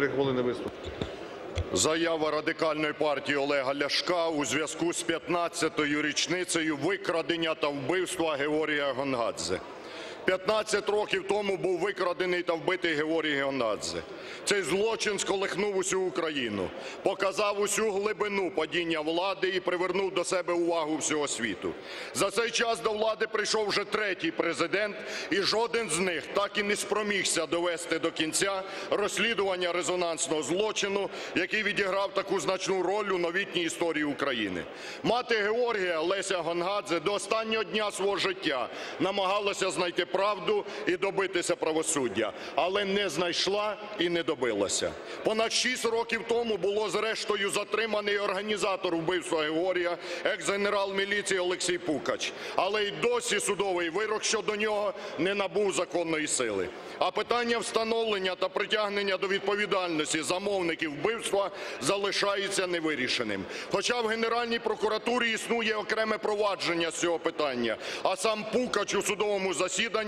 три хвилини виступ. Заява радикальної партії Олега Ляшка у зв'язку з 15-ю річницею викрадення та вбивства Георгія Гонгадзе. 15 років тому був викрадений та вбитий Георгій Гонгадзе. Цей злочин сколихнув усю Україну, показав усю глибину падіння влади і привернув до себе увагу всього світу. За цей час до влади прийшов вже третій президент, і жоден з них так і не спромігся довести до кінця розслідування резонансного злочину, який відіграв таку значну роль у новітній історії України. Мати Георгія Леся Гонгадзе до останнього дня свого життя намагалася знайти правду і добитися правосуддя, але не знайшла і не добилася. Понад шість років тому було зрештою затриманий організатор вбивства Георгія, екс-генерал міліції Олексій Пукач. Але й досі судовий вирок щодо нього не набув законної сили. А питання встановлення та притягнення до відповідальності замовників вбивства залишається невирішеним. Хоча в Генеральній прокуратурі існує окреме провадження з цього питання, а сам Пукач у судовому засіданні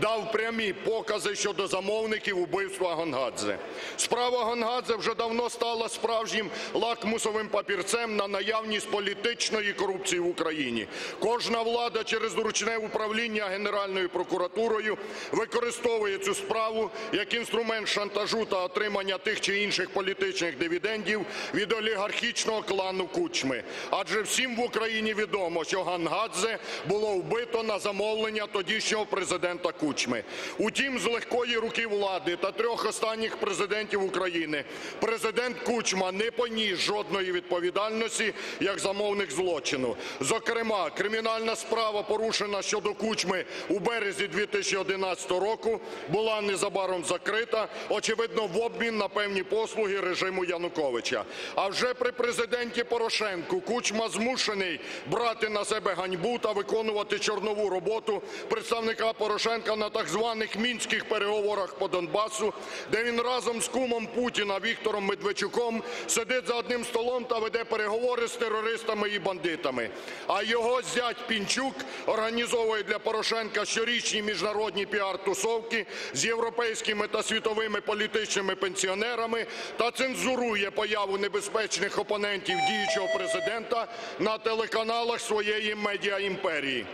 дав прямі покази щодо замовників убивства Гонгадзе. Справа Гонгадзе вже давно стала справжнім лакмусовим папірцем на наявність політичної корупції в Україні. Кожна влада через зручне управління Генеральною прокуратурою використовує цю справу як інструмент шантажу та отримання тих чи інших політичних дивідендів від олігархічного клану Кучми. Адже всім в Україні відомо, що Гангадзе було вбито на замовлення тодішнього президента Кучми. Утім, з легкої руки влади та трьох останніх президентів України президент Кучма не поніс жодної відповідальності як замовник злочину. Зокрема, кримінальна справа, порушена щодо Кучми у березні 2011 року, була незабаром закрита, очевидно, в обмін на певні послуги режиму Януковича. А вже при президенті Порошенку Кучма змушений брати на себе ганьбу та виконувати чорнову роботу представника Порошенка на так званих мінських переговорах по Донбасу, де він разом з кумом Путіна Віктором Медведчуком сидить за одним столом та веде переговори з терористами і бандитами. А його зять Пінчук організовує для Порошенка щорічні міжнародні піар-тусовки з європейськими та світовими політичними пенсіонерами та цензурує появу небезпечних опонентів діючого президента на телеканалах своєї медіаімперії.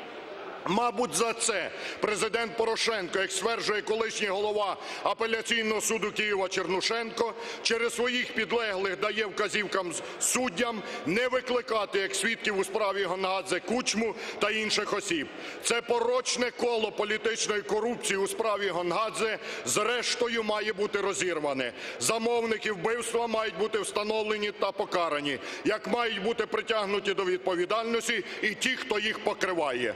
Мабуть, за це президент Порошенко, як стверджує колишній голова апеляційного суду Києва Чернушенко, через своїх підлеглих дає вказівкам суддям не викликати як свідків у справі Гонгадзе Кучму та інших осіб. Це порочне коло політичної корупції у справі Гонгадзе зрештою має бути розірване. Замовники вбивства мають бути встановлені та покарані, як мають бути притягнуті до відповідальності і ті, хто їх покриває.